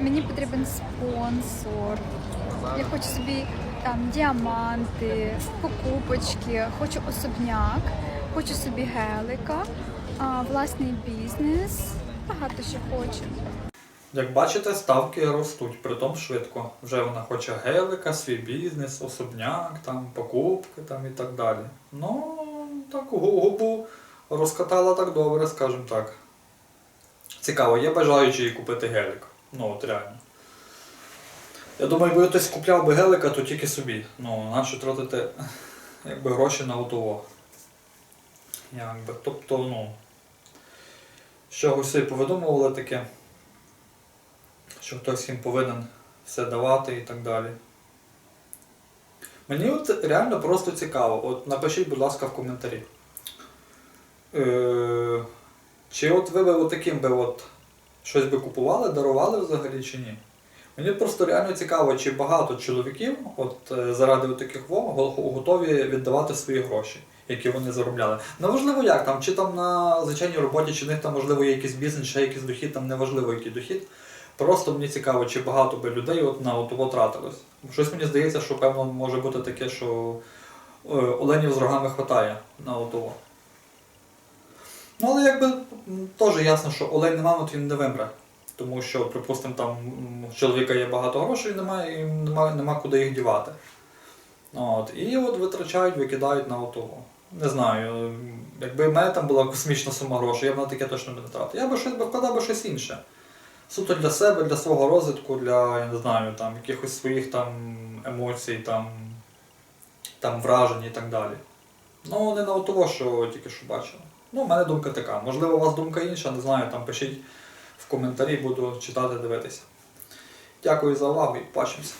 мені потрібен спонсор. Я хочу собі там діаманти, покупочки, хочу особняк, хочу собі гелика, а, власний бізнес. Багато що хочу. Як бачите, ставки ростуть, притом швидко. Вже вона хоче гелика, свій бізнес, особняк, там, покупки там, і так далі. Ну, так губу розкатала так добре, скажімо так. Цікаво, є бажаючі купити гелик. Ну, от реально. Я думаю, якби хтось купляв би гелика, то тільки собі. Ну, нащо тратити якби, гроші на готово. Якби, тобто, ну. З чогось собі повидумували таке що хтось їм повинен все давати і так далі. Мені от реально просто цікаво. От напишіть, будь ласка, в коментарі. Е, чи от ви би от таким би от щось би купували, дарували взагалі чи ні? Мені просто реально цікаво, чи багато чоловіків от, е, заради таких во го- готові віддавати свої гроші, які вони заробляли. Неважливо як там, чи там на звичайній роботі, чи в них там можливо є якийсь бізнес, ще якийсь дохід, там неважливо який дохід. Просто мені цікаво, чи багато би людей от на от тратилось. Щось мені здається, що певно може бути таке, що е, оленів з рогами хватає на отово. Ну, але якби теж ясно, що олень мамонт він не вимре. Тому що, припустимо, там у чоловіка є багато грошей, немає, і нема, нема куди їх дівати. От, і от витрачають, викидають на отого. Не знаю, якби в мене там була космічна сума грошей, я б на таке точно не тратив. Я би щось вкладав би щось інше суто для себе, для свого розвитку, для, я не знаю, там, якихось своїх там емоцій, там, там вражень і так далі. Ну, не на того, що тільки що бачили. Ну, в мене думка така. Можливо, у вас думка інша, не знаю, там пишіть в коментарі, буду читати, дивитися. Дякую за увагу і бачимося.